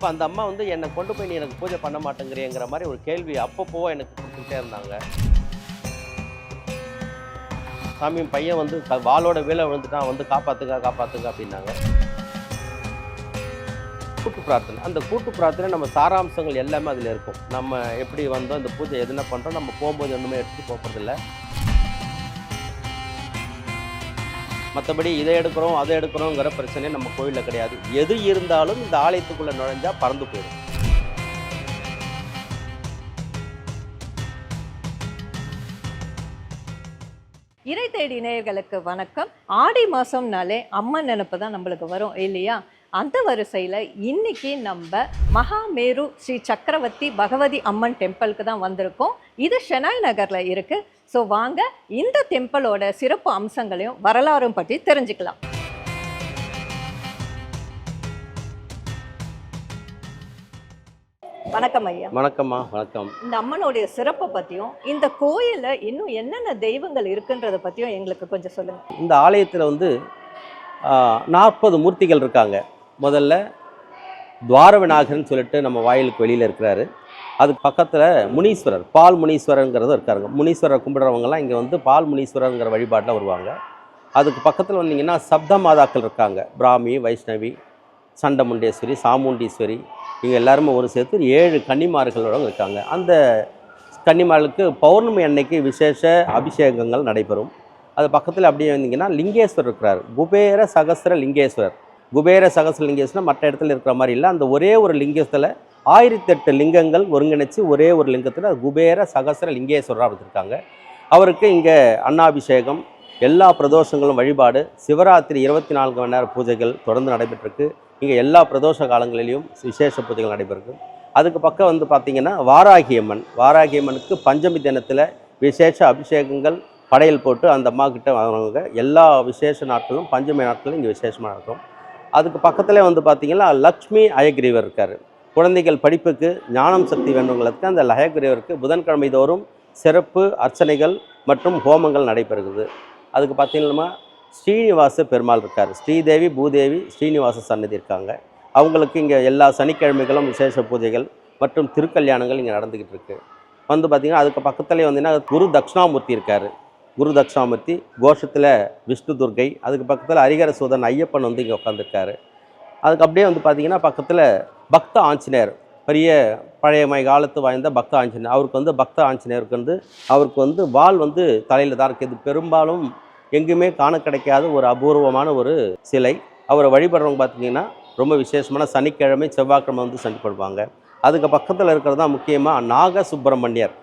இப்போ அந்த அம்மா வந்து என்னை கொண்டு போய் நீ எனக்கு பூஜை பண்ண மாட்டேங்கிறியங்கிற மாதிரி ஒரு கேள்வி அப்பப்போ எனக்கு கொடுத்துட்டே இருந்தாங்க. சாமி பையன் வந்து வாளோட வேலை விழுந்துட்டான் வந்து காப்பாத்துங்க காப்பாத்துங்க அப்படின்னாங்க. கூட்டு பிரார்த்தனை. அந்த கூட்டு பிரார்த்தனை நம்ம சாராம்சங்கள் எல்லாமே அதில் இருக்கும். நம்ம எப்படி வந்தோம் இந்த பூஜை எதுனா பண்ணுறோம் நம்ம போகும்போது ஒன்றுமே எடுத்துகிட்டு போகிறதில்ல மற்றபடி இதை எடுக்கிறோம் அதை எடுக்கிறோங்கிற பிரச்சனை நம்ம கோயிலில் கிடையாது. எது இருந்தாலும் இந்த ஆலயத்துக்குள்ளே நுழைஞ்சா பறந்து போயிடும். இறை தேடி நேயர்களுக்கு வணக்கம். ஆடி மாதம்னாலே அம்மன் நினப்பு தான் நம்மளுக்கு வரும் இல்லையா? அந்த வரிசையில் இன்னைக்கு நம்ம மகாமேரு ஸ்ரீ சக்கரவர்த்தி பகவதி அம்மன் டெம்பிளுக்கு தான் வந்திருக்கோம். இது ஷெனாய் நகரில் இருக்குது ஸோ வாங்க இந்த டெம்பிளோட சிறப்பு அம்சங்களையும் வரலாறும் பற்றி தெரிஞ்சுக்கலாம். வணக்கம் ஐயா. வணக்கம்மா வணக்கம். இந்த அம்மனுடைய சிறப்பை பற்றியும் இந்த கோயிலில் இன்னும் என்னென்ன தெய்வங்கள் இருக்குன்றதை பற்றியும் எங்களுக்கு கொஞ்சம் சொல்லுங்கள் இந்த ஆலயத்தில் வந்து நாற்பது மூர்த்திகள் இருக்காங்க. முதல்ல துவார விநாயகர்னு சொல்லிட்டு நம்ம வாயிலுக்கு வெளியில் இருக்கிறாரு. அதுக்கு பக்கத்தில் முனீஸ்வரர் பால் முனீஸ்வரருங்கிறது இருக்காருங்க. முனீஸ்வரர் கும்பிடுறவங்கலாம் இங்கே வந்து பால் முனீஸ்வரருங்கிற வழிபாட்டில் வருவாங்க. அதுக்கு பக்கத்தில் வந்தீங்கன்னா சப்த மாதாக்கள் இருக்காங்க. பிராமி வைஷ்ணவி சண்டமுண்டேஸ்வரி சாமுண்டீஸ்வரி இவங்க எல்லாருமே ஒரு சேர்த்து ஏழு கன்னிமார்களோட இருக்காங்க. அந்த கன்னிமார்களுக்கு பௌர்ணமி அன்னைக்கு விசேஷ அபிஷேகங்கள் நடைபெறும். அது பக்கத்தில் அப்படியே வந்தீங்கன்னா லிங்கேஸ்வரர் இருக்கிறார். குபேர சகசர லிங்கேஸ்வரர். குபேர சகஸ்ர லிங்கேஸ்வரர் மற்ற இடத்துல இருக்கிற மாதிரி இல்லை. அந்த ஒரே ஒரு லிங்கத்தில் ஆயிரத்தெட்டு லிங்கங்கள் ஒருங்கிணைச்சு ஒரே ஒரு லிங்கத்தில் குபேர சகஸ்ர லிங்கேஸ்வரராக வச்சுருக்காங்க அவருக்கு இங்கே அன்னாபிஷேகம் எல்லா பிரதோஷங்களும் வழிபாடு சிவராத்திரி இருபத்தி நான்கு மணி நேர பூஜைகள் தொடர்ந்து நடைபெற்றிருக்கு. இங்கே எல்லா பிரதோஷ காலங்களிலும் விசேஷ பூஜைகள் நடைபெறுக்கு அதுக்கு பக்கம் வந்து பார்த்திங்கன்னா வாராகியம்மன் வாராகியம்மனுக்கு பஞ்சமி தினத்தில் விசேஷ அபிஷேகங்கள் படையல் போட்டு அந்த அம்மா கிட்ட எல்லா விசேஷ நாட்களும் பஞ்சமி நாட்களும் இங்கே விசேஷமாக நடக்கும். அதுக்கு பக்கத்தில் வந்து பார்த்திங்கன்னா லக்ஷ்மி அயக்ரீவர் இருக்கார். குழந்தைகள் படிப்புக்கு ஞானம் சக்தி வேண்டுங்களுக்கு அந்த அயக்ரீவருக்கு புதன்கிழமை தோறும் சிறப்பு அர்ச்சனைகள் மற்றும் ஹோமங்கள் நடைபெறுகிறது. அதுக்கு பார்த்தீங்கன்னா ஸ்ரீனிவாச பெருமாள் இருக்கார். ஸ்ரீதேவி பூதேவி ஸ்ரீனிவாச சன்னதி இருக்காங்க. அவங்களுக்கு இங்கே எல்லா சனிக்கிழமைகளும் விசேஷ பூஜைகள் மற்றும் திருக்கல்யாணங்கள் இங்கே நடந்துக்கிட்டு இருக்குது வந்து பார்த்திங்கன்னா அதுக்கு பக்கத்துலேயே வந்தீங்கன்னா குரு தட்சிணாமூர்த்தி இருக்கார். குரு தட்சிணாமூர்த்தி கோஷத்தில் விஷ்ணு துர்க்கை அதுக்கு பக்கத்தில் ஹரிகர சூதன் ஐயப்பன் வந்து இங்கே உட்காந்துருக்காரு அதுக்கு அப்படியே வந்து பார்த்திங்கன்னா பக்கத்தில் பக்த ஆஞ்சநேயர் பெரிய பழைய மை காலத்து வாய்ந்த பக்த ஆஞ்சநேயர். அவருக்கு வந்து பக்த ஆஞ்சநேயருக்கு வந்து அவருக்கு வந்து வால் வந்து தலையில் தான் இருக்குது பெரும்பாலும் எங்குமே காண கிடைக்காத ஒரு அபூர்வமான ஒரு சிலை. அவரை வழிபடுறவங்க பார்த்தீங்கன்னா ரொம்ப விசேஷமான சனிக்கிழமை செவ்வாய்க்கிழமை வந்து சந்திப்படுவாங்க அதுக்கு பக்கத்தில் இருக்கிறது தான் முக்கியமாக நாக சுப்பிரமணியர்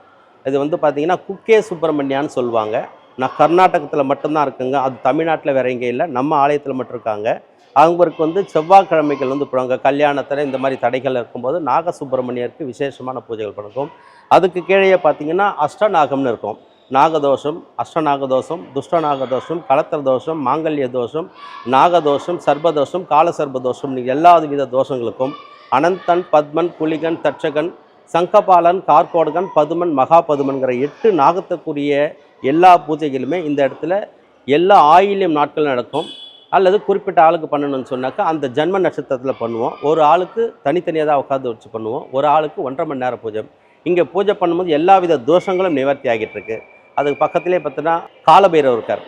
இது வந்து பார்த்திங்கன்னா குக்கே சுப்பிரமணியான்னு சொல்லுவாங்க. நான் கர்நாடகத்தில் மட்டும்தான் இருக்குங்க. அது தமிழ்நாட்டில் வேற எங்கே இல்லை. நம்ம ஆலயத்தில் மட்டும் இருக்காங்க. அவங்களுக்கு வந்து செவ்வாய்க்கிழமைகள் வந்து போடுவாங்க. கல்யாணத்தில் இந்த மாதிரி தடைகள் இருக்கும்போது நாகசுப்பிரமணியருக்கு விசேஷமான பூஜைகள் பண்ணுவோம் அதுக்கு கீழே பார்த்தீங்கன்னா அஷ்டநாகம்னு இருக்கும். நாகதோஷம் அஷ்டநாகதோஷம் துஷ்டநாகதோஷம் கலத்திர தோஷம் மாங்கல்ய தோஷம் நாகதோஷம் சர்பதோஷம் காலசர்பதோஷம் எல்லா வித தோஷங்களுக்கும் அனந்தன் பத்மன் குலிகன் தட்சகன் சங்கபாலன் கார்கோடகன் பதுமன் மகாபதுமன்கிற எட்டு நாகத்துக்குரிய எல்லா பூஜைகளுமே இந்த இடத்துல எல்லா ஆயிலியம் நாட்கள் நடக்கும். அல்லது குறிப்பிட்ட ஆளுக்கு பண்ணணும்னு சொன்னாக்கா அந்த ஜென்ம நட்சத்திரத்தில் பண்ணுவோம். ஒரு ஆளுக்கு தனித்தனியாக தான் உட்காந்து வச்சு பண்ணுவோம். ஒரு ஆளுக்கு ஒன்றரை மணி நேரம் பூஜை. இங்கே பூஜை பண்ணும்போது எல்லா வித தோஷங்களும் நிவர்த்தி ஆகிட்டு இருக்கு. அதுக்கு பக்கத்திலே பார்த்தீங்கன்னா காலபைரவர் இருக்கார்.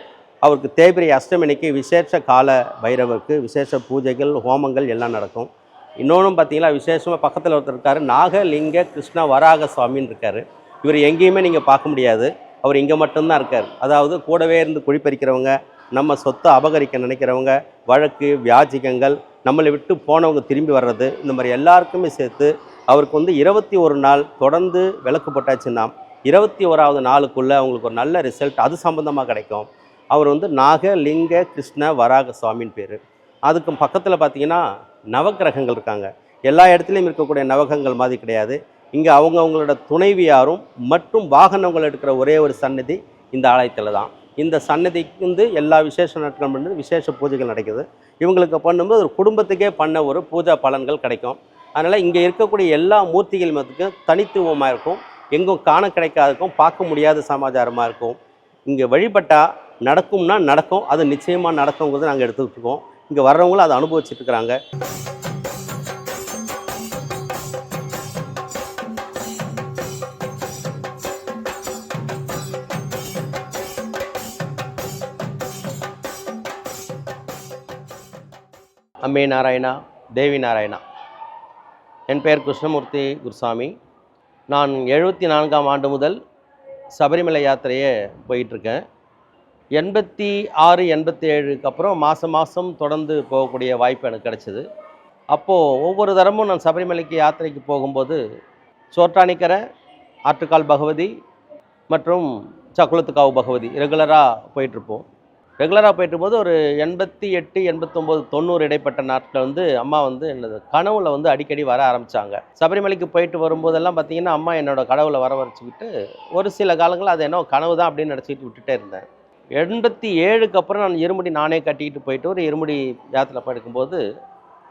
அவருக்கு தேய்பிரை அஷ்டமினிக்கு விசேஷ கால பைரவருக்கு விசேஷ பூஜைகள் ஹோமங்கள் எல்லாம் நடக்கும். இன்னொன்றும் பார்த்தீங்கன்னா விசேஷமாக பக்கத்தில் ஒருத்தர் இருக்கார். நாகலிங்க கிருஷ்ண வராக சுவாமின்னு இருக்கார். இவர் எங்கேயுமே நீங்கள் பார்க்க முடியாது. அவர் இங்கே மட்டும்தான் இருக்கார். அதாவது கூடவே இருந்து குழிப்பறிக்கிறவங்க நம்ம சொத்தை அபகரிக்க நினைக்கிறவங்க வழக்கு வியாஜிகங்கள் நம்மளை விட்டு போனவங்க திரும்பி வர்றது இந்த மாதிரி எல்லாருக்குமே சேர்த்து அவருக்கு வந்து இருபத்தி ஒரு நாள் தொடர்ந்து விளக்கு போட்டாச்சுன்னா இருபத்தி ஓராவது நாளுக்குள்ளே அவங்களுக்கு ஒரு நல்ல ரிசல்ட் அது சம்மந்தமாக கிடைக்கும். அவர் வந்து நாக லிங்க கிருஷ்ண வராக சுவாமின்னு பேர். அதுக்கு பக்கத்தில் பார்த்தீங்கன்னா நவக்கிரகங்கள் இருக்காங்க. எல்லா இடத்துலையும் இருக்கக்கூடிய நவகங்கள் மாதிரி கிடையாது. இங்கே அவங்கவுங்களோட துணைவியாரும் மற்றும் வாகனங்கள் எடுக்கிற ஒரே ஒரு சன்னதி இந்த ஆலயத்தில் தான். இந்த சன்னதிக்கு வந்து எல்லா விசேஷ நாட்கள் பண்ணி விசேஷ பூஜைகள் நடக்குது. இவங்களுக்கு பண்ணும்போது ஒரு குடும்பத்துக்கே பண்ண ஒரு பூஜா பலன்கள் கிடைக்கும். அதனால் இங்கே இருக்கக்கூடிய எல்லா மூர்த்திகள் மத்துக்கும் தனித்துவமாக இருக்கும். எங்கும் காண கிடைக்காதுக்கும் பார்க்க முடியாத சமாச்சாரமாக இருக்கும். இங்கே வழிபட்டால் நடக்கும்னா நடக்கும் அது நிச்சயமாக நடக்கும்ங்கிறது நாங்கள் எடுத்துக்கிட்டு இருக்கோம். இங்கே வர்றவங்களும் அதை அனுபவிச்சுட்டு இருக்கிறாங்க. அம்மே நாராயணா தேவி நாராயணா. என் பெயர் கிருஷ்ணமூர்த்தி குருசாமி. நான் எழுபத்தி நான்காம் ஆண்டு முதல் சபரிமலை யாத்திரையை போயிட்டுருக்கேன். எண்பத்தி ஆறு எண்பத்தி ஏழுக்கு அப்புறம் மாதம் மாதம் தொடர்ந்து போகக்கூடிய வாய்ப்பு எனக்கு கிடச்சிது. அப்போது ஒவ்வொரு தரமும் நான் சபரிமலைக்கு யாத்திரைக்கு போகும்போது சோற்றாணிக்கரை ஆற்றுக்கால் பகவதி மற்றும் சக்குளத்துக்காவு பகவதி ரெகுலராக போயிட்டுருப்போம். ரெகுலராக போயிட்டு போது ஒரு எண்பத்தி எட்டு எண்பத்தொம்போது தொண்ணூறு இடைப்பட்ட நாட்கள் வந்து அம்மா வந்து என்னது கனவுல வந்து அடிக்கடி வர ஆரம்பித்தாங்க சபரிமலைக்கு போயிட்டு வரும்போதெல்லாம் பார்த்தீங்கன்னா அம்மா என்னோட கடவுளை வர வச்சுக்கிட்டு ஒரு சில காலங்கள் அது என்ன கனவு தான் அப்படின்னு நினச்சிக்கிட்டு விட்டுட்டே இருந்தேன். எண்பத்தி ஏழுக்கு அப்புறம் நான் இருமுடி நானே கட்டிக்கிட்டு போயிட்டு ஒரு இருமுடி யாத்திரை படுக்கும்போது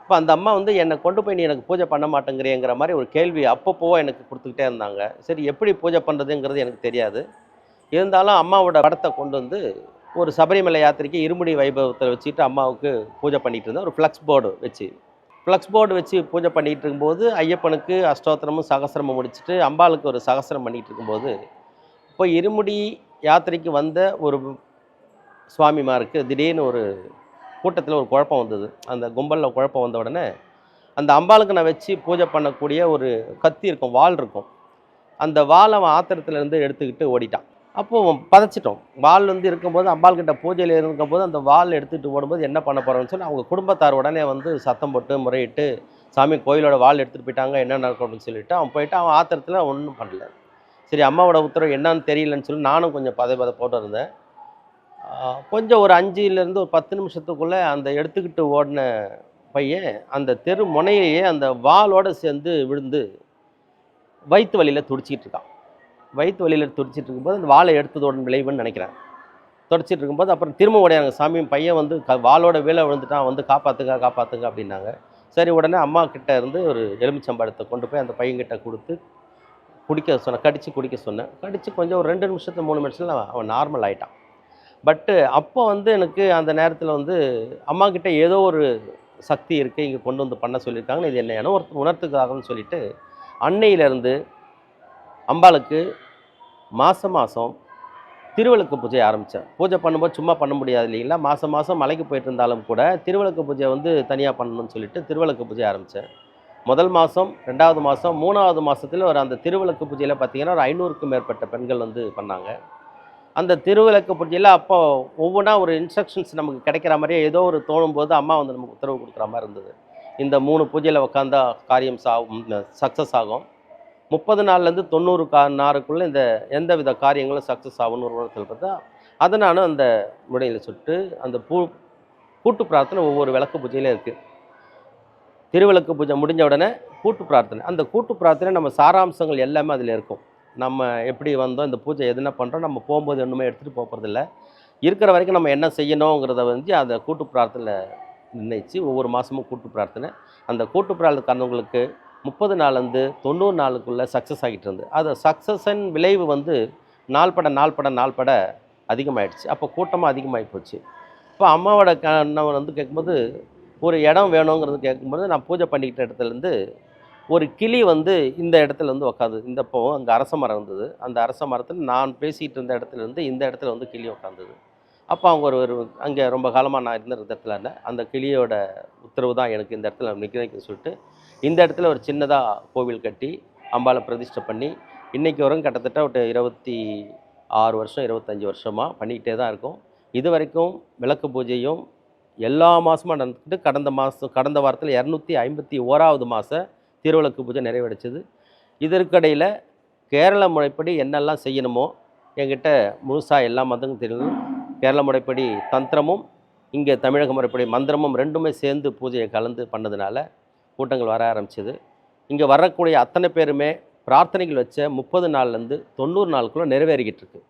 இப்போ அந்த அம்மா வந்து என்னை கொண்டு போய் நீ எனக்கு பூஜை பண்ண மாட்டேங்கிறியங்கிற மாதிரி ஒரு கேள்வி அப்பப்போவோ எனக்கு கொடுத்துக்கிட்டே இருந்தாங்க. சரி எப்படி பூஜை பண்ணுறதுங்கிறது எனக்கு தெரியாது. இருந்தாலும் அம்மாவோட படத்தை கொண்டு வந்து ஒரு சபரிமலை யாத்திரைக்கு இருமுடி வைபவத்தில் வச்சுட்டு அம்மாவுக்கு பூஜை பண்ணிகிட்டு இருந்தேன். ஒரு ஃப்ளக்ஸ் போர்டு வச்சு. ஃப்ளக்ஸ் போர்டு வச்சு பூஜை பண்ணிகிட்டு இருக்கும்போது ஐயப்பனுக்கு அஷ்டோத்திரமும் சகசிரமும் முடிச்சுட்டு அம்பாளுக்கு ஒரு சகசிரம் பண்ணிகிட்டு இருக்கும்போது இப்போ இருமுடி யாத்திரைக்கு வந்த ஒரு சுவாமிமாருக்கு திடீர்னு ஒரு கூட்டத்தில் ஒரு குழப்பம் வந்தது. அந்த கும்பலில் குழப்பம் வந்த உடனே அந்த அம்பாளுக்கு நான் வச்சு பூஜை பண்ணக்கூடிய ஒரு கத்தி இருக்கும் வால் இருக்கும். அந்த வாள் அவன் ஆத்திரத்துலேருந்து எடுத்துக்கிட்டு ஓடிட்டான். அப்போது பதைச்சிட்டோம். வாள் வந்து இருக்கும்போது அம்பாள் கிட்ட பூஜையில் இருக்கும்போது அந்த வால் எடுத்துகிட்டு ஓடும்போது என்ன பண்ண போகிறோம்னு சொல்லி அவங்க குடும்பத்தார் உடனே வந்து சத்தம் போட்டு முறையிட்டு சாமி கோயிலோட வால் எடுத்துகிட்டு போயிட்டாங்க என்ன நடக்கும் அப்படின்னு சொல்லிட்டு அவன் போயிட்டு அவன் ஆத்திரத்தில் ஒன்றும் பண்ணல. சரி அம்மாவோட உத்தரவு என்னன்னு தெரியலன்னு சொல்லி நானும் கொஞ்சம் பதை பதை போட்டு இருந்தேன். கொஞ்சம் ஒரு அஞ்சுலேருந்து ஒரு பத்து நிமிஷத்துக்குள்ளே அந்த எடுத்துக்கிட்டு ஓடின பையன் அந்த தெரு முனையிலேயே அந்த வாலோடு சேர்ந்து விழுந்து வயிற்று வலியில் துடிச்சிக்கிட்டு இருக்கான். வயிற்று வலியில் துடிச்சிட்டு இருக்கும்போது அந்த வாழை எடுத்ததோட விளைவுன்னு நினைக்கிறேன். துடைச்சிட்டு இருக்கும்போது அப்புறம் திரும்ப உடையாங்க சாமி பையன் வந்து க வாளோட வேலை விழுந்துட்டான் வந்து காப்பாற்றுங்க காப்பாற்றுங்க அப்படின்னாங்க. சரி உடனே அம்மா கிட்ட இருந்து ஒரு எலுமிச்சம்பழத்தை கொண்டு போய் அந்த பையன்கிட்ட கொடுத்து குடிக்க சொன்னேன் கடித்து குடிக்க சொன்னேன் கடித்து கொஞ்சம் ஒரு ரெண்டு நிமிஷத்துல மூணு நிமிஷத்தில் அவன் நார்மல் ஆகிட்டான் பட்டு அப்போ வந்து எனக்கு அந்த நேரத்தில் வந்து அம்மாக்கிட்ட ஏதோ ஒரு சக்தி இருக்குது இங்கே கொண்டு வந்து பண்ண சொல்லியிருக்காங்க இது என்ன ஒரு உணர்த்துக்காகன்னு சொல்லிட்டு அன்னையிலேருந்து அம்பாளுக்கு மாதம் மாதம் திருவிளக்கு பூஜை ஆரம்பித்தேன் பூஜை பண்ணும்போது சும்மா பண்ண முடியாது இல்லைங்களா? மாதம் மாதம் மலைக்கு போயிட்டு இருந்தாலும் கூட திருவிளக்கு பூஜை வந்து தனியாக பண்ணணும்னு சொல்லிட்டு திருவிளக்கு பூஜை ஆரம்பித்தேன் முதல் மாதம் ரெண்டாவது மாதம் மூணாவது மாதத்தில் ஒரு அந்த திருவிளக்கு பூஜையில் பார்த்தீங்கன்னா ஒரு ஐநூறுக்கும் மேற்பட்ட பெண்கள் வந்து பண்ணாங்க. அந்த திருவிளக்கு பூஜையில் அப்போ ஒவ்வொன்றா ஒரு இன்ஸ்ட்ரக்ஷன்ஸ் நமக்கு கிடைக்கிற மாதிரியே ஏதோ ஒரு தோணும் போது அம்மா வந்து நமக்கு உத்தரவு கொடுக்குற மாதிரி இருந்தது. இந்த மூணு பூஜையில் உட்காந்தா காரியம் சாகும் சக்ஸஸ் ஆகும். முப்பது நாள்லேருந்து தொண்ணூறு கா நாளுக்குள்ளே இந்த எந்த வித காரியங்களும் சக்ஸஸ் ஆகும்னு ஒரு உணர்த்தல் பார்த்தா அதை நானும் அந்த முறையில் சுட்டு அந்த பூ கூட்டு பிரார்த்தனை ஒவ்வொரு விளக்கு பூஜையிலும் இருக்குது திருவிளக்கு பூஜை முடிஞ்ச உடனே கூட்டு பிரார்த்தனை. அந்த கூட்டு பிரார்த்தனை நம்ம சாராம்சங்கள் எல்லாமே அதில் இருக்கும். நம்ம எப்படி வந்தோம் இந்த பூஜை எதுனா பண்ணுறோம் நம்ம போகும்போது ஒன்றுமே எடுத்துகிட்டு போகிறதில்ல இருக்கிற வரைக்கும் நம்ம என்ன செய்யணுங்கிறத வந்து அந்த கூட்டு பிரார்த்தனை நிர்ணயித்து ஒவ்வொரு மாதமும் கூட்டு பிரார்த்தனை. அந்த கூட்டு பிரார்த்தனை பிரார்த்தனைக்காரவங்களுக்கு முப்பது நாள்லேருந்து தொண்ணூறு நாளுக்குள்ளே சக்ஸஸ் ஆகிட்டு இருந்து அது சக்ஸஸின் விளைவு வந்து நாள்பட நாள்பட நாள்பட அதிகமாகிடுச்சு அப்போ கூட்டமாக அதிகமாகி போச்சு. இப்போ அம்மாவோட கணவர் வந்து கேட்கும்போது ஒரு இடம் வேணுங்கிறது கேட்கும்போது நான் பூஜை பண்ணிக்கிட்ட இடத்துலேருந்து ஒரு கிளி வந்து இந்த இடத்துல வந்து உட்காந்து இந்த இப்போ அங்கே அரச மரம் இருந்தது. அந்த அரச மரத்தில் நான் பேசிகிட்டு இருந்த இடத்துல இருந்து இந்த இடத்துல வந்து கிளி உட்காந்துது அப்போ அவங்க ஒரு ஒரு அங்கே ரொம்ப காலமாக நான் இருந்த இடத்துல அந்த கிளியோட உத்தரவு தான் எனக்கு இந்த இடத்துல நிற்கிறதுக்கு சொல்லிட்டு இந்த இடத்துல ஒரு சின்னதாக கோவில் கட்டி அம்பாளை பிரதிஷ்டை பண்ணி இன்றைக்கி வரும் கிட்டத்தட்ட ஒரு இருபத்தி ஆறு வருஷம் இருபத்தஞ்சி வருஷமாக பண்ணிக்கிட்டே தான் இருக்கோம். இது வரைக்கும் விளக்கு பூஜையும் எல்லா மாதமும் நடந்துக்கிட்டு கடந்த மாதம் கடந்த வாரத்தில் இரநூத்தி ஐம்பத்தி ஓராவது மாத திருவிளக்கு பூஜை நிறைவடைச்சது. இதற்கிடையில் கேரள முறைப்படி என்னெல்லாம் செய்யணுமோ என்கிட்ட முழுசாக எல்லா மதங்களும் தெரியும். கேரள முறைப்படி தந்திரமும் இங்கே தமிழக முறைப்படி மந்திரமும் ரெண்டுமே சேர்ந்து பூஜையை கலந்து பண்ணதுனால கூட்டங்கள் வர ஆரம்பிச்சது. இங்கே வரக்கூடிய அத்தனை பேருமே பிரார்த்தனைகள் வச்ச முப்பது நாள்லேருந்து தொண்ணூறு நாளுக்குள்ளே நிறைவேறிக்கிட்டு இருக்குது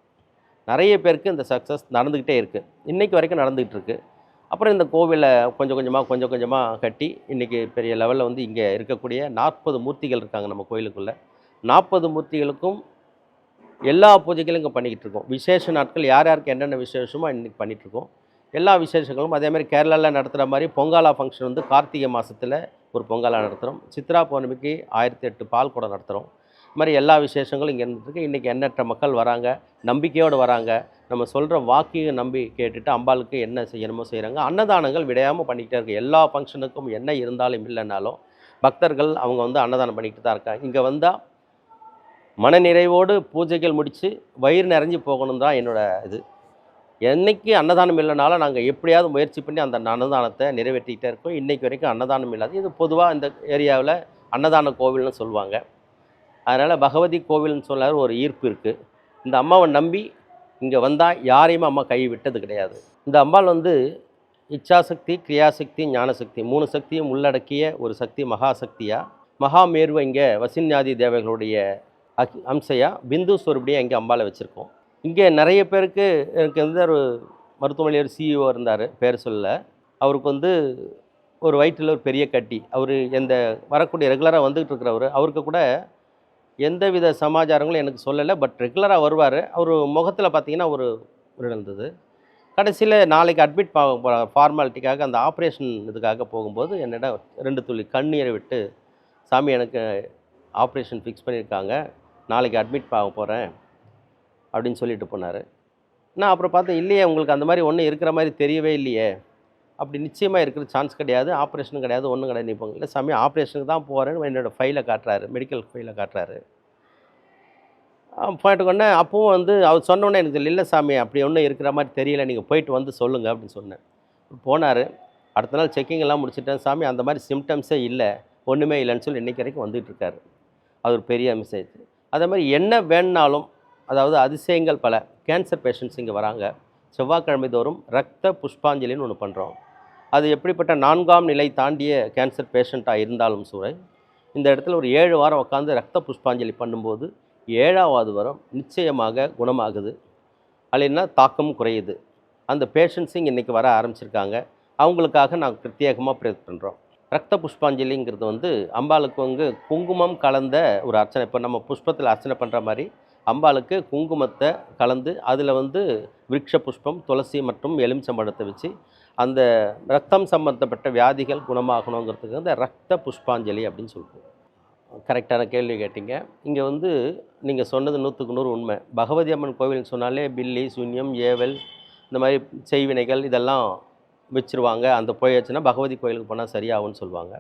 நிறைய பேருக்கு இந்த சக்ஸஸ் நடந்துக்கிட்டே இருக்குது இன்றைக்கி வரைக்கும் நடந்துக்கிட்டு இருக்குது அப்புறம் இந்த கோவிலை கொஞ்சம் கொஞ்சமாக கொஞ்சம் கொஞ்சமாக கட்டி இன்றைக்கி பெரிய லெவலில் வந்து இங்கே இருக்கக்கூடிய நாற்பது மூர்த்திகள் இருக்காங்க நம்ம கோயிலுக்குள்ளே. நாற்பது மூர்த்திகளுக்கும் எல்லா பூஜைகளும் இங்கே பண்ணிக்கிட்டு இருக்கோம் விசேஷ நாட்கள் யார் யாருக்கு என்னென்ன விசேஷமோ இன்றைக்கி பண்ணிகிட்ருக்கோம் எல்லா விசேஷங்களும் அதே மாதிரி கேரளாவில் நடத்துகிற மாதிரி பொங்காலா ஃபங்க்ஷன் வந்து கார்த்திகை மாதத்தில் ஒரு பொங்கலாக நடத்துகிறோம். சித்ரா பௌர்ணமிக்கு ஆயிரத்தி எட்டு பால் குடம் நடத்துகிறோம். இது மாதிரி எல்லா விசேஷங்களும் இங்கே இருந்துருக்கு இன்றைக்கி எண்ணற்ற மக்கள் வராங்க நம்பிக்கையோடு வராங்க. நம்ம சொல்கிற வாக்கியம் நம்பி கேட்டுட்டு அம்பாளுக்கு என்ன செய்யணுமோ செய்கிறாங்க. அன்னதானங்கள் விடையாமல் பண்ணிக்கிட்டே இருக்குது எல்லா ஃபங்க்ஷனுக்கும் என்ன இருந்தாலும் இல்லைனாலும் பக்தர்கள் அவங்க வந்து அன்னதானம் பண்ணிக்கிட்டு தான் இருக்காங்க. இங்கே வந்தால் மனநிறைவோடு பூஜைகள் முடித்து வயிறு நிறைஞ்சு போகணும் தான் என்னோடய இது. என்னைக்கு அன்னதானம் இல்லைனாலும் நாங்கள் எப்படியாவது முயற்சி பண்ணி அந்த அன்னதானத்தை நிறைவேற்றிக்கிட்டே இருக்கோம். இன்றைக்கு வரைக்கும் அன்னதானம் இல்லாது. இது பொதுவாக இந்த ஏரியாவில் அன்னதான கோவில்னு சொல்லுவாங்க. அதனால் பகவதி கோவில்னு சொல்லாத ஒரு ஈர்ப்பு இருக்குது இந்த அம்மாவை நம்பி இங்கே வந்தால் யாரையுமே அம்மா கை விட்டது கிடையாது. இந்த அம்பாள் வந்து இச்சாசக்தி கிரியாசக்தி ஞானசக்தி மூணு சக்தியும் உள்ளடக்கிய ஒரு சக்தி மகாசக்தியாக மகாமேருவை இங்கே வசின்யாதி தேவர்களுடைய அக் அம்சையா? பிந்து ஸ்வரூபடியாக இங்கே அம்பாவை வச்சுருக்கோம். இங்கே நிறைய பேருக்கு எனக்கு வந்து ஒரு மருத்துவமனையில் சிஇஓ இருந்தார் பேர் சொல்ல அவருக்கு வந்து ஒரு வயிற்றில் ஒரு பெரிய கட்டி. அவர் எந்த வரக்கூடிய ரெகுலராக வந்துக்கிட்டு இருக்கிறவர் அவருக்கு கூட எந்த வித சமாச்சாரங்களும் எனக்கு சொல்லலை. பட் ரெகுலராக வருவார். அவர் முகத்தில் பார்த்தீங்கன்னா ஒரு ஒரு இருந்தது. கடைசியில் நாளைக்கு அட்மிட் ஃபார்மாலிட்டிக்காக அந்த ஆப்ரேஷன் இதுக்காக போகும்போது என்னிடம் ரெண்டு துளி கண்ணீரை விட்டு சாமி எனக்கு ஆப்ரேஷன் ஃபிக்ஸ் பண்ணியிருக்காங்க. நாளைக்கு அட்மிட் ஆக போகிறேன். அப்படின்னு சொல்லிட்டு போனார். நான் அப்புறம் பார்த்தேன் இல்லையே உங்களுக்கு அந்த மாதிரி ஒன்றும் இருக்கிற மாதிரி தெரியவே இல்லையே. அப்படி நிச்சயமாக இருக்கிற சான்ஸ் கிடையாது ஆப்ரேஷனும் கிடையாது ஒன்றும் கிடையாது. இப்போ இல்லை சாமி ஆப்ரேஷனுக்கு தான் போகிறேன்னு என்னோடய ஃபைலை காட்டுறாரு மெடிக்கல் ஃபைலை காட்டுறாரு. போயிட்டுக்கொன்னே அப்பவும் வந்து அவர் சொன்னோன்னே எனக்கு இல்லை சாமி அப்படி ஒன்றும் இருக்கிற மாதிரி தெரியல நீங்கள் போயிட்டு வந்து சொல்லுங்கள் அப்படின்னு சொன்னேன். போனார். அடுத்த நாள் செக்கிங் எல்லாம் சாமி அந்த மாதிரி சிம்டம்ஸே இல்லை ஒன்றுமே இல்லைன்னு சொல்லி இன்றைக்கி வரைக்கும் வந்துகிட்ருக்காரு அது ஒரு பெரிய மெசேஜ் அதே மாதிரி என்ன வேணுனாலும் அதாவது அதிசயங்கள் பல. கேன்சர் பேஷண்ட்ஸ் இங்கே வராங்க. செவ்வாய்க்கிழமை தோறும் ரத்த புஷ்பாஞ்சலின்னு ஒன்று பண்ணுறோம் அது எப்படிப்பட்ட நான்காம் நிலை தாண்டிய கேன்சர் பேஷண்ட்டாக இருந்தாலும் சூழல் இந்த இடத்துல ஒரு ஏழு வாரம் உட்காந்து ரத்த புஷ்பாஞ்சலி பண்ணும்போது ஏழாவது வாரம் நிச்சயமாக குணமாகுது. அல்லைன்னா தாக்கம் குறையுது. அந்த பேஷண்ட்ஸும் இன்றைக்கி வர ஆரம்பிச்சிருக்காங்க. அவங்களுக்காக நாங்கள் பிரத்யேகமாக ப்ரேர் பண்ணுறோம் ரத்த புஷ்பாஞ்சலிங்கிறது வந்து அம்பாளுக்கு வந்து குங்குமம் கலந்த ஒரு அர்ச்சனை இப்போ நம்ம புஷ்பத்தில் அர்ச்சனை பண்ணுற மாதிரி அம்பாளுக்கு குங்குமத்தை கலந்து அதில் வந்து விரக்ஷ புஷ்பம் துளசி மற்றும் எலுமிச்சம்பழத்தை வச்சு அந்த ரத்தம் சம்பந்தப்பட்ட வியாதிகள் குணமாகணுங்கிறதுக்கு வந்து ரத்த புஷ்பாஞ்சலி அப்படின்னு சொல்லுவோம். கரெக்டான கேள்வி கேட்டிங்க. இங்கே வந்து நீங்கள் சொன்னது நூற்றுக்கு நூறு உண்மை. பகவதி அம்மன் கோவில்னு சொன்னாலே பில்லி சூன்யம் ஏவல் இந்த மாதிரி செய்வினைகள் இதெல்லாம் வச்சுருவாங்க. அந்த போயாச்சுன்னா பகவதி கோயிலுக்கு போனால் சரியாகும்னு சொல்லுவாங்க.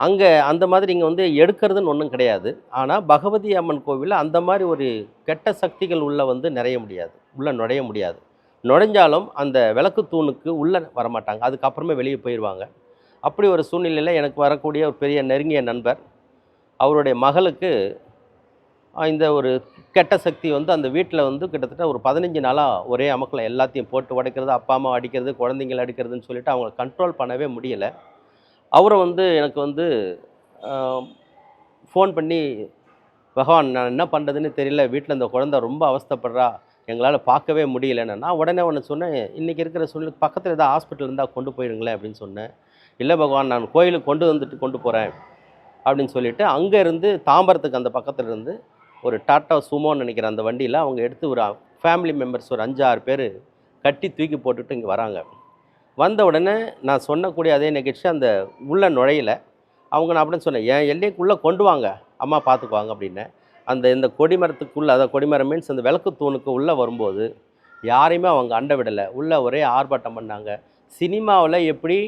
அங்கே அந்த மாதிரி இங்கே வந்து எடுக்கிறதுன்னு ஒன்றும் கிடையாது. ஆனால் பகவதி அம்மன் கோவிலில் அந்த மாதிரி ஒரு கெட்ட சக்திகள் உள்ளே வந்து நிறைய முடியாது. உள்ளே நுழைய முடியாது. நுழைஞ்சாலும் அந்த விளக்கு தூணுக்கு உள்ளே வரமாட்டாங்க. அதுக்கப்புறமே வெளியே போயிடுவாங்க அப்படி ஒரு சூழ்நிலையில் எனக்கு வரக்கூடிய ஒரு பெரிய நெருங்கிய நண்பர் அவருடைய மகளுக்கு இந்த ஒரு கெட்ட சக்தி வந்து அந்த வீட்டில் வந்து கிட்டத்தட்ட ஒரு பதினஞ்சு நாளாக ஒரே அமக்கில் எல்லாத்தையும் போட்டு உடைக்கிறது அப்பா அம்மா அடிக்கிறது குழந்தைங்களை அடிக்கிறதுன்னு சொல்லிட்டு அவங்கள கண்ட்ரோல் பண்ணவே முடியலை. அவரை வந்து எனக்கு வந்து ஃபோன் பண்ணி பகவான் நான் என்ன பண்ணுறதுன்னு தெரியல. வீட்டில் இந்த குழந்தை ரொம்ப அவஸ்தைப்படுறா. எங்களால் பார்க்கவே முடியலன்னு. நான் உடனே ஒன்று சொன்னேன் இன்றைக்கி இருக்கிற சூழ்நிலை பக்கத்தில் ஏதாவது ஹாஸ்பிட்டல் இருந்தால் கொண்டு போயிடுங்களேன் அப்படின்னு சொன்னேன். இல்லை பகவான் நான் கோயிலுக்கு கொண்டு வந்துட்டு கொண்டு போகிறேன் அப்படின்னு சொல்லிவிட்டு அங்கே இருந்து தாம்பரத்துக்கு அந்த பக்கத்தில் இருந்து ஒரு டாட்டா சுமோன்னு நினைக்கிற அந்த வண்டியில் அவங்க எடுத்து ஒரு ஃபேமிலி மெம்பர்ஸ் ஒரு அஞ்சு ஆறு பேர் கட்டி தூக்கி போட்டுட்டு இங்கே வராங்க. வந்த உடனே நான் சொன்னக்கூடிய அதே நிகழ்ச்சி அந்த உள்ள நுழையில. அவங்க நான் அப்படின்னு சொன்னேன் என் எல்லைக்குள்ளே கொண்டு வாங்க அம்மா பார்த்துக்குவாங்க அப்படின்னு. அந்த இந்த கொடிமரத்துக்குள்ளே அதாவது கொடிமரம் மீன்ஸ் அந்த விளக்கு தூணுக்கு உள்ளே வரும்போது யாரையுமே அவங்க அண்ட விடலை. உள்ளே ஒரே ஆர்ப்பாட்டம் பண்ணாங்க. சினிமாவில் எப்படி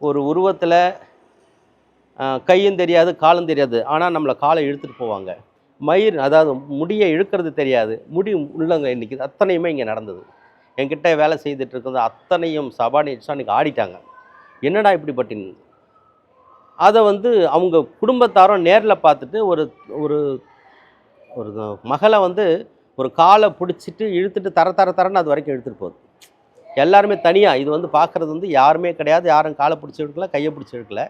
ஒரு உருவத்தில் கையும் தெரியாது காலும் தெரியாது ஆனால் நம்மளை காலை இழுத்துட்டு போவாங்க. மயிர் அதாவது முடியை இழுக்கிறது தெரியாது. முடி உள்ளங்க இன்றைக்கி அத்தனையுமே இங்கே நடந்தது. என்கிட்ட வேலை செய்துட்டு இருக்கிறது அத்தனையும் சபானிச்சா அன்றைக்கி ஆடிட்டாங்க. என்னடா இப்படி அதை வந்து அவங்க குடும்பத்தாரும் நேரில் பார்த்துட்டு ஒரு ஒரு ஒரு மகளை வந்து ஒரு காலை பிடிச்சிட்டு இழுத்துட்டு தர தர தரன்னு அது வரைக்கும் இழுத்துட்டு போகுது. எல்லாருமே தனியாக இது வந்து பார்க்குறது வந்து யாருமே கிடையாது யாரும் காலை பிடிச்சி எடுக்கல கையை பிடிச்சி எடுக்கல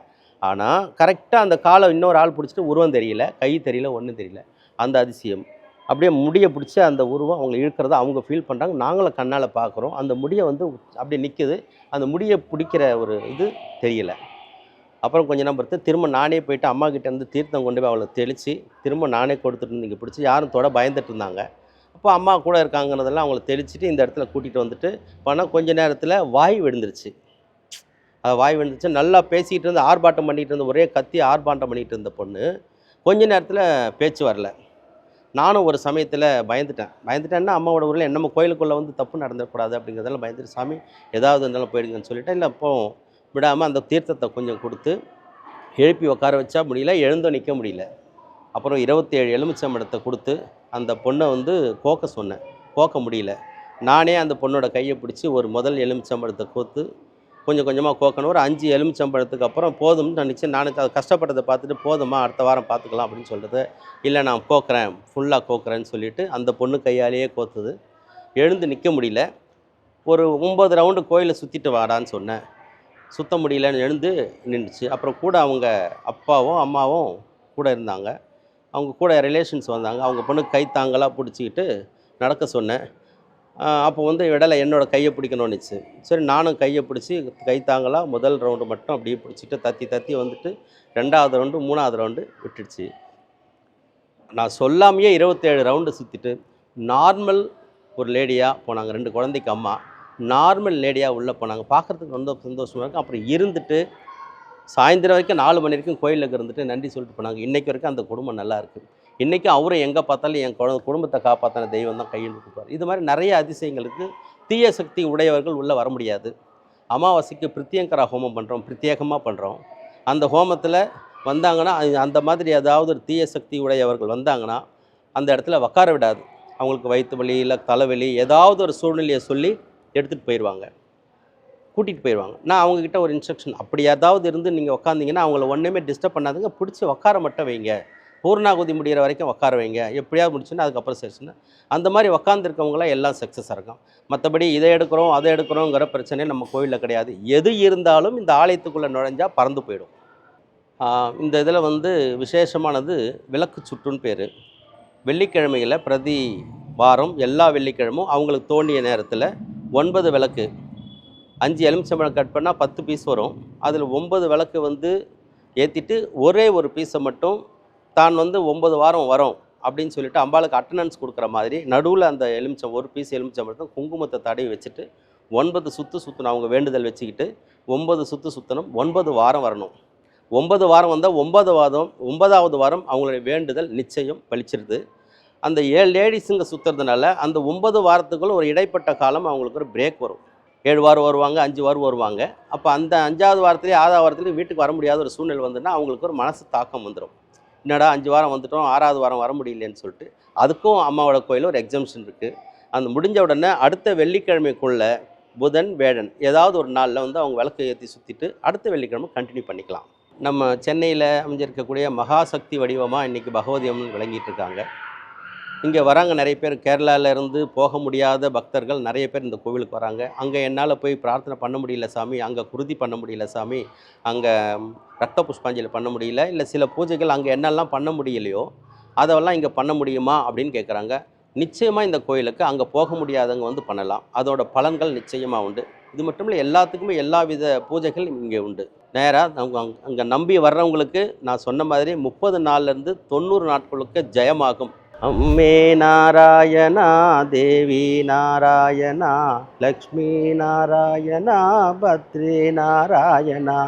ஆனால் கரெக்டாக அந்த காலை இன்னொரு ஆள் பிடிச்சிட்டு உருவம் தெரியல கை தெரியல ஒன்றும் தெரியல. அந்த அதிசயம். அப்படியே முடியை பிடிச்சி அந்த உருவம் அவங்க இழுக்கிறத அவங்க ஃபீல் பண்ணுறாங்க நாங்களும் கண்ணால் பார்க்குறோம் அந்த முடியை வந்து அப்படியே நிற்குது அந்த முடியை பிடிக்கிற ஒரு இது தெரியல. அப்புறம் கொஞ்ச நேரம் பொறுத்து திரும்ப நானே போயிட்டு அம்மா கிட்ட இருந்து தீர்த்தம் கொண்டு போய் அவளை தெளித்து திரும்ப நானே கொடுத்துட்டு இங்கே பிடிச்சி யாரும் தொட பயந்துட்டு இருந்தாங்க. அப்போ அம்மா கூட இருக்காங்கிறதெல்லாம் அவங்கள தெளிச்சிட்டு இந்த இடத்துல கூட்டிகிட்டு வந்துட்டு போனால் கொஞ்ச நேரத்தில் வாய் விழுந்துருச்சு. அது வாய் விழுந்துச்சு நல்லா பேசிக்கிட்டு இருந்து ஆர்ப்பாட்டம் பண்ணிகிட்டு இருந்த ஒரே கத்தி ஆர்ப்பாட்டம் பண்ணிகிட்டு இருந்த பொண்ணு கொஞ்ச நேரத்தில் பேச்சு வரல. நானும் ஒரு சமயத்தில் பயந்துட்டேன். பயந்துட்டேன்னா அம்மாவோட ஊரில் நம்ம கோயிலுக்குள்ளே வந்து தப்பு நடந்துடக்கூடாது அப்படிங்கிறதெல்லாம் பயந்துட்டு சாமி ஏதாவது இருந்தாலும் போயிடுங்கன்னு சொல்லிட்டேன் இல்லை அப்போ விடாமல் அந்த தீர்த்தத்தை கொஞ்சம் கொடுத்து எழுப்பி உட்கார வச்சா முடியல எழுந்தோ நிற்க முடியல. அப்புறம் இருபத்தேழு எலுமிச்சம்பழத்தை கொடுத்து அந்த பொண்ணை வந்து கோக்க சொன்னேன். கோக்க முடியல. நானே அந்த பொண்ணோட கையை பிடிச்சி ஒரு முதல் எலுமிச்சம்பழத்தை கோத்து கொஞ்சம் கொஞ்சமாக கோக்கணும். ஒரு அஞ்சு எலுமிச்சம்பழத்துக்கு அப்புறம் போதும்னு நினச்சி நான் அது கஷ்டப்பட்டதை பார்த்துட்டு போதுமா அடுத்த வாரம் பார்த்துக்கலாம் அப்படின்னு சொல்கிறது இல்லை நான் கோக்குறேன் ஃபுல்லாக கோக்குறேன்னு சொல்லிட்டு அந்த பொண்ணு கையாலேயே கோத்துது. எழுந்து நிற்க முடியல. ஒரு ஒம்பது ரவுண்டு கோயிலை சுற்றிட்டு வாடான்னு சொன்னேன். சுத்த முடியலன்னு எழுந்து நின்றுச்சு அப்புறம் கூட அவங்க அப்பாவும் அம்மாவும் கூட இருந்தாங்க. அவங்க கூட ரிலேஷன்ஸ் வந்தாங்க. அவங்க பொண்ணு கை தாங்கலாக பிடிச்சிக்கிட்டு நடக்க சொன்னேன். அப்போ வந்து விடலை என்னோட கையை பிடிக்கணும்னுச்சு. சரி நானும் கையை பிடிச்சி கை தாங்கலாக முதல் ரவுண்டு மட்டும் அப்படியே பிடிச்சிட்டு தத்தி தத்தி வந்துட்டு ரெண்டாவது ரவுண்டு மூணாவது ரவுண்டு விட்டுடுச்சு. நான் சொல்லாமையே இருபத்தேழு ரவுண்டு சுற்றிட்டு நார்மல் ஒரு லேடியாக போனாங்க ரெண்டு குழந்தைக்கு அம்மா. நார்மல் லேடியாக உள்ளே போனாங்க. பார்க்குறதுக்கு ரொம்ப சந்தோஷமாக இருக்கும் அப்புறம் இருந்துட்டு சாயந்தரம் வரைக்கும் நாலு மணி வரைக்கும் கோயிலுக்கு இருந்துட்டு நன்றி சொல்லிட்டு போனாங்க. இன்றைக்கு வரைக்கும் அந்த குடும்பம் நல்லா இருக்குது இன்றைக்கும் அவரை எங்கே பார்த்தாலும் என் குழந்த குடும்பத்தை காப்பாற்றின தெய்வம் தான் கையில் கொடுப்பார் இது மாதிரி நிறைய அதிசயங்களுக்கு தீய சக்தி உடையவர்கள் உள்ளே வர முடியாது. அமாவாசைக்கு பிரித்தியங்கரா ஹோமம் பண்ணுறோம் பிரத்யேகமாக பண்ணுறோம் அந்த ஹோமத்தில் வந்தாங்கன்னா அந்த மாதிரி ஏதாவது ஒரு தீய சக்தி உடையவர்கள் வந்தாங்கன்னா அந்த இடத்துல உட்கார விடாது. அவங்களுக்கு வயிற்று வலி இல்லை தலைவலி ஏதாவது ஒரு சூழ்நிலையை சொல்லி எடுத்துகிட்டு போயிடுவாங்க கூட்டிகிட்டு போயிடுவாங்க நான் அவங்கக்கிட்ட ஒரு இன்ஸ்ட்ரக்ஷன் அப்படி ஏதாவது இருந்து நீங்கள் உக்காந்திங்கன்னா அவங்கள ஒன்றுமே டிஸ்டர்ப் பண்ணாதுங்க பிடிச்சி உக்கார மட்டும் வைங்க. பூர்ணாகுதி முடிகிற வரைக்கும் உட்கார வைங்க. எப்படியாவது முடிச்சுன்னா அதுக்கப்புறம் சரிச்சுன்னா அந்த மாதிரி உக்காந்துருக்கவங்களாம் எல்லாம் சக்ஸஸ் இருக்கும் மற்றபடி இதை எடுக்கிறோம் அதை எடுக்கிறோங்கிற பிரச்சனை நம்ம கோயிலில் கிடையாது. எது இருந்தாலும் இந்த ஆலயத்துக்குள்ளே நுழைஞ்சால் பறந்து போயிடும். இந்த இதில் வந்து விசேஷமானது விளக்கு சுற்றுன்னு பேர். வெள்ளிக்கிழமையில் பிரதி வாரம் எல்லா வெள்ளிக்கிழமும் அவங்களுக்கு தோண்டிய நேரத்தில் ஒன்பது விளக்கு. அஞ்சு எலுமிச்சம்பழம் கட் பண்ணால் பத்து பீஸ் வரும். அதில் ஒன்பது விளக்கு வந்து ஏற்றிட்டு ஒரே ஒரு பீஸை மட்டும் தான் வந்து ஒன்பது வாரம் வரும் அப்படின்னு சொல்லிட்டு அம்பாளுக்கு அட்டண்டன்ஸ் கொடுக்குற மாதிரி நடுவில் அந்த எலுமிச்சம் ஒரு பீஸ் எலுமிச்சம்பழத்தை குங்குமத்தை தடவி வச்சுட்டு ஒன்பது சுற்று சுற்றணும் அவங்க வேண்டுதல் வச்சுக்கிட்டு ஒன்பது சுற்று சுற்றணும் ஒன்பது வாரம் வரணும். ஒன்பது வாரம் வந்தால் ஒன்பது வாரம் ஒன்பதாவது வாரம் அவங்களுடைய வேண்டுதல் நிச்சயம் பழிச்சிருது. அந்த ஏழு லேடிஸுங்க சுற்றுறதுனால அந்த ஒன்பது வாரத்துக்குள்ள ஒரு இடைப்பட்ட காலம் அவங்களுக்கு ஒரு பிரேக் வரும். ஏழு வாரம் வருவாங்க அஞ்சு வாரம் வருவாங்க. அப்போ அந்த அஞ்சாவது வாரத்துலேயே ஆறாவது வாரத்துலேயும் வீட்டுக்கு வர முடியாத ஒரு சூழ்நிலை வந்துன்னா அவங்களுக்கு ஒரு மனசு தாக்கம் வந்துடும் என்னடா அஞ்சு வாரம் வந்துட்டோம் ஆறாவது வாரம் வர முடியலன்னு சொல்லிட்டு அதுக்கும் அம்மாவோட கோயிலில் ஒரு எக்ஸம்ஷன் இருக்குது அந்த முடிஞ்ச உடனே அடுத்த வெள்ளிக்கிழமைக்குள்ள புதன் வேடன் ஏதாவது ஒரு நாளில் வந்து அவங்க விளக்கு ஏற்றி சுற்றிட்டு அடுத்த வெள்ளிக்கிழமை கண்டினியூ பண்ணிக்கலாம். நம்ம சென்னையில் அமைஞ்சிருக்கக்கூடிய மகாசக்தி வடிவமாக இன்றைக்கி பகவதி அம்மன் விளங்கிட்டு இருக்காங்க. இங்கே வராங்க நிறைய பேர். கேரளாவிலேருந்து போக முடியாத பக்தர்கள் நிறைய பேர் இந்த கோவிலுக்கு வராங்க. அங்கே என்னால் போய் பிரார்த்தனை பண்ண முடியல சாமி அங்கே குருதி பண்ண முடியல சாமி அங்கே ரத்த புஷ்பாஞ்சலி பண்ண முடியல இல்லை சில பூஜைகள் அங்கே என்னெல்லாம் பண்ண முடியலையோ அதெல்லாம் இங்கே பண்ண முடியுமா அப்படின்னு கேட்குறாங்க நிச்சயமாக இந்த கோயிலுக்கு அங்கே போக முடியாதவங்க வந்து பண்ணலாம். அதோட பலன்கள் நிச்சயமாக உண்டு. இது மட்டும் இல்லை எல்லாத்துக்குமே எல்லா வித பூஜைகள் இங்கே உண்டு. நேராக அவங்க அங்கே நம்பி வர்றவங்களுக்கு நான் சொன்ன மாதிரி முப்பது நாள்லேருந்து தொண்ணூறு நாட்களுக்கு ஜெயமாகும். அம்மே நாராயணா தேவி நாராயணா லக்ஷ்மி நாராயணா பத்ரி நாராயணா.